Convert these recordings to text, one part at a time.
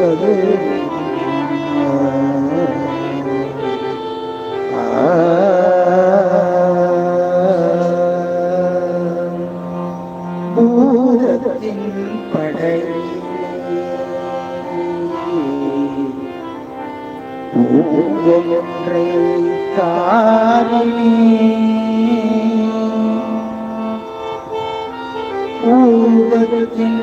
இருப்பது பூரத்தின் படை. ஒன்றை தாரணி. ஊரத்தின்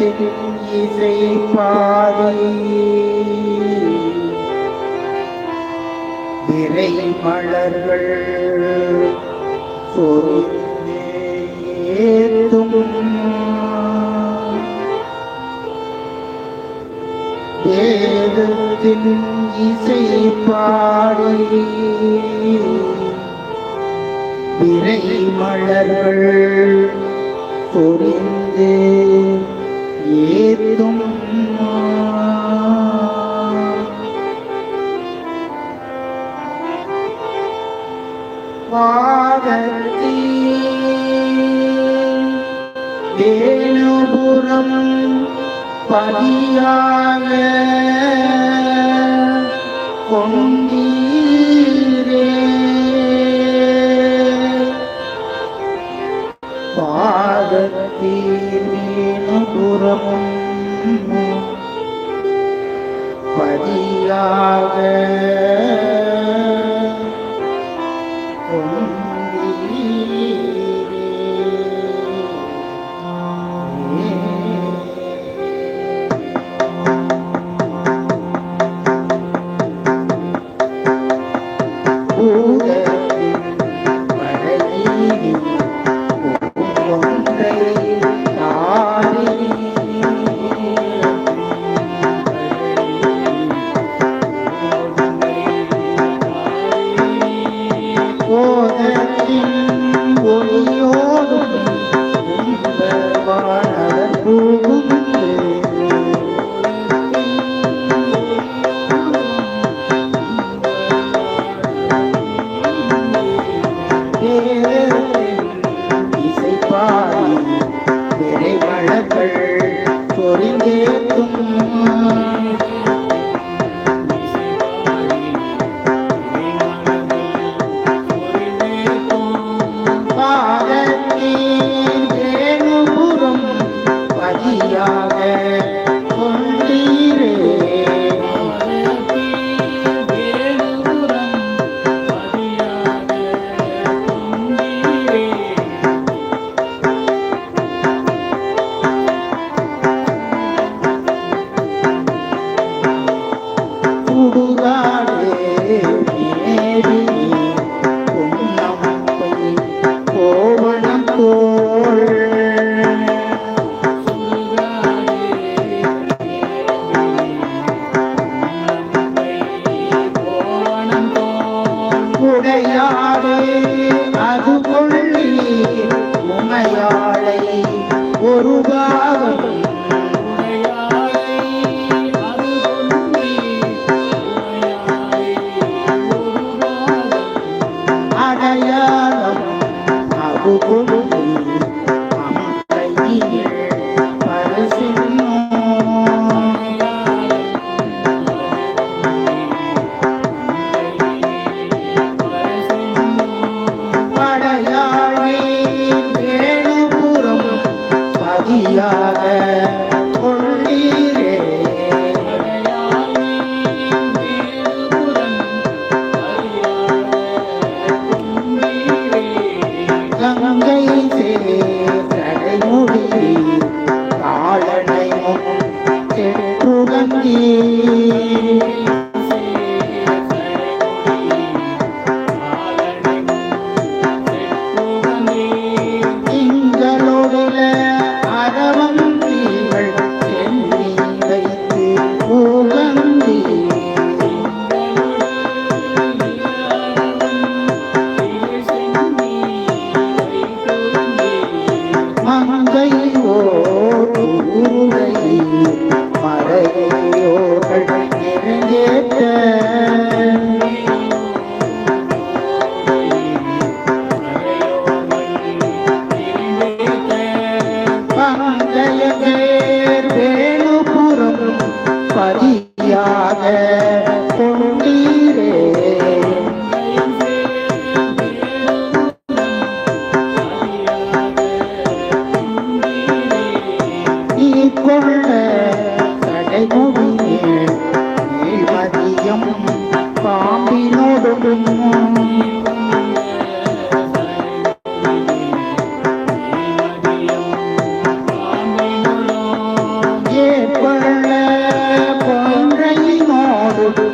இசை பாதை விரை மலர்கள் பொருந்தேதும் வேதத்தின் இசை பாடி விரை மலர்கள் பொறிந்தே. ஏத்தும் வாகத்தீ வேணுபுரம் பதியாக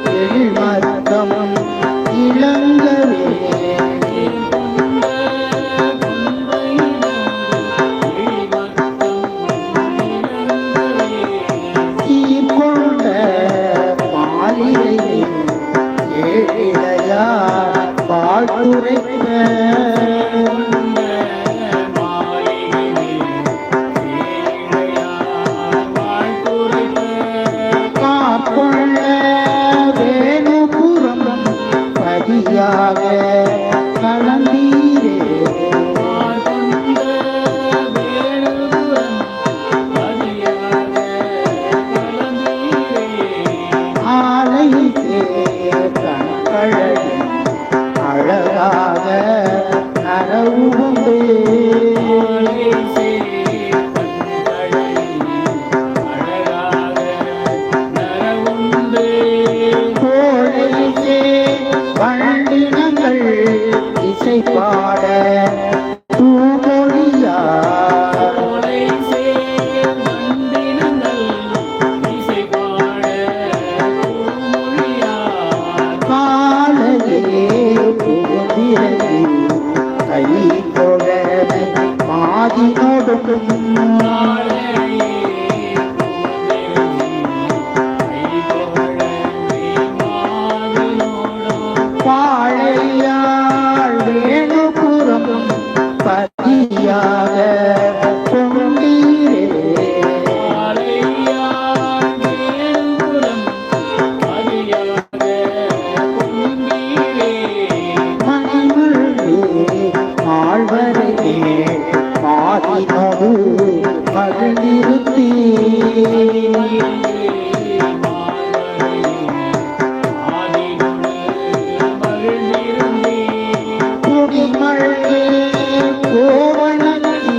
别郁闷。அறவாத அறவு குடிமழே கோவணத்தி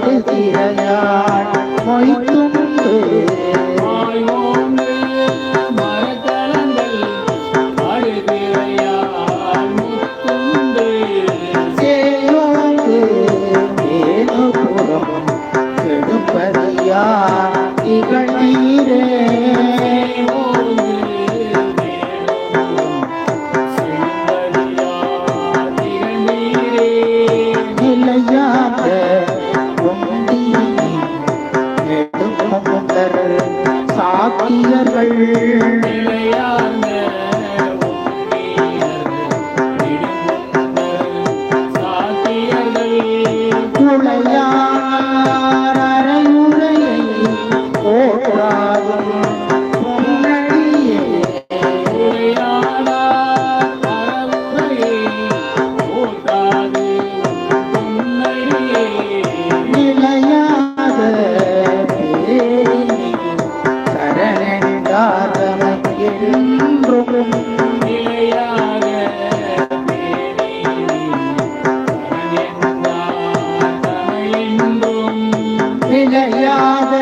ಮಾಡುತ್ತೀರ நிலையாத